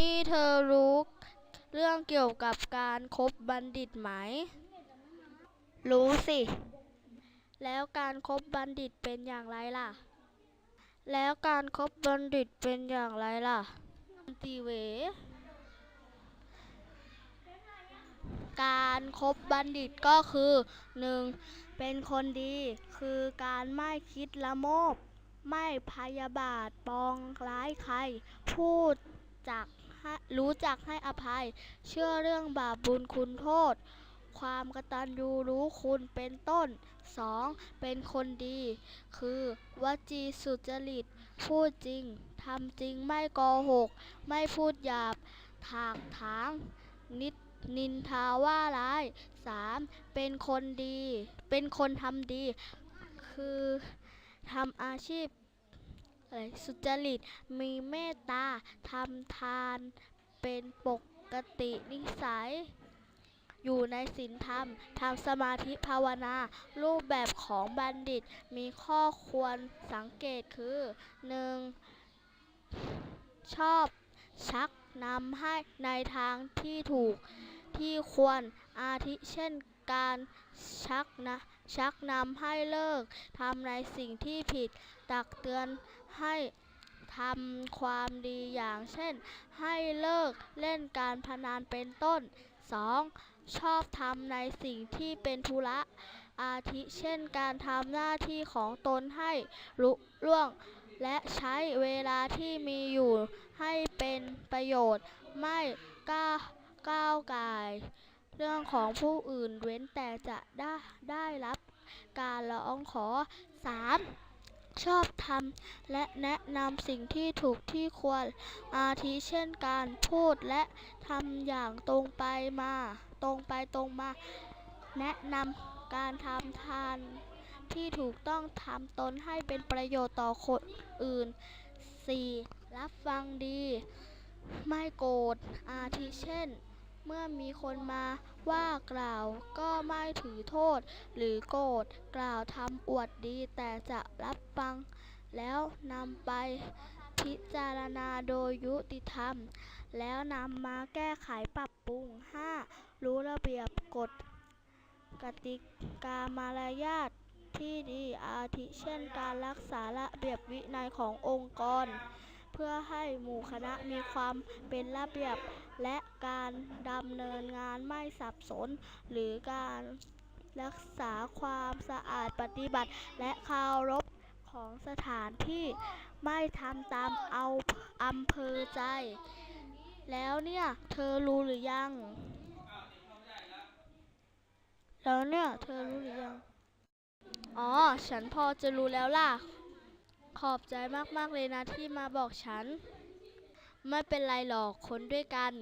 นี่เธอรู้เรื่องเกี่ยวกับการคบบัณฑิตไหม รู้สิ แล้วการคบบัณฑิตเป็นอย่างไรล่ะ แล้วการคบบัณฑิตเป็นอย่างไรล่ะตีเว การคบบัณฑิตก็คือหนึ่งเป็นคนดีคือการไม่คิดละโมบ ไม่พยาบาทปองร้ายใคร พูด จักรู้จักให้อภัย เชื่อเรื่องบาปบุญคุณโทษ ความกตัญญูรู้คุณเป็นต้น 2. เป็นคนดี คือวจีสุจริต พูดจริงทำจริงไม่โกหก ไม่พูดหยาบ ถากถาง นิดนินทาว่าร้าย 3. เป็นคนดี เป็นคนทำดี คือทำอาชีพ อะไรสุจริตมีเมตตาทำทานเป็นปกตินิสัย อยู่ในศีลธรรมทำสมาธิภาวนา รูปแบบของบัณฑิตมีข้อควรสังเกตคือ 1. ชอบชักนำให้ในทางที่ถูกที่ควรอาทิเช่นการชักนะชักนำให้เลิกทำในสิ่งที่ผิด ตักเตือน ให้ทำความดีอย่างเช่น ให้เลิกเล่นการพนันเป็นต้น 2. ชอบทำในสิ่งที่เป็นธุระ อาทิเช่นการทำหน้าที่ของตนให้ลุล่วง และใช้เวลาที่มีอยู่ให้เป็นประโยชน์ ไม่ก้าก้าวกายเรื่องของผู้อื่นเว้นแต่จะได้ได้รับการร้องขอ 3. ชอบทำและแนะนำสิ่งที่ถูกที่ควร อาทิเช่นการพูดและทำอย่างตรงไปมา ตรงไปตรงมา แนะนำการทำทานที่ถูกต้องทำตนให้เป็นประโยชน์ต่อคนอื่น 4. รับฟังดี ไม่โกรธอาทิเช่น เมื่อมีคนมาว่ากล่าวก็ไม่ถือโทษ หรือโกรธกล่าวทำอวดดีแต่จะรับฟัง แล้วนำไปพิจารณาโดยยุติธรรม แล้วนำมาแก้ไขปรับปรุง 5. รู้ระเบียบกฎ กติกามารยาทที่ดีอาทิเช่นการรักษาระเบียบวินัยขององค์กร เพื่อให้หมู่คณะมีความเป็นระเบียบ และการดำเนินงานไม่สับสน หรือการรักษาความสะอาดปฏิบัติ และเคารพของสถานที่ไม่ทำตามเอาอำเภอใจ แล้วเนี่ย เธอรู้หรือยัง แล้วเนี่ย เธอรู้หรือยัง อ๋อ ฉันพอจะรู้แล้วล่ะ ขอบใจมาก ๆ เลยนะที่มาบอกฉัน ไม่เป็นไรหรอกคนด้วยกัน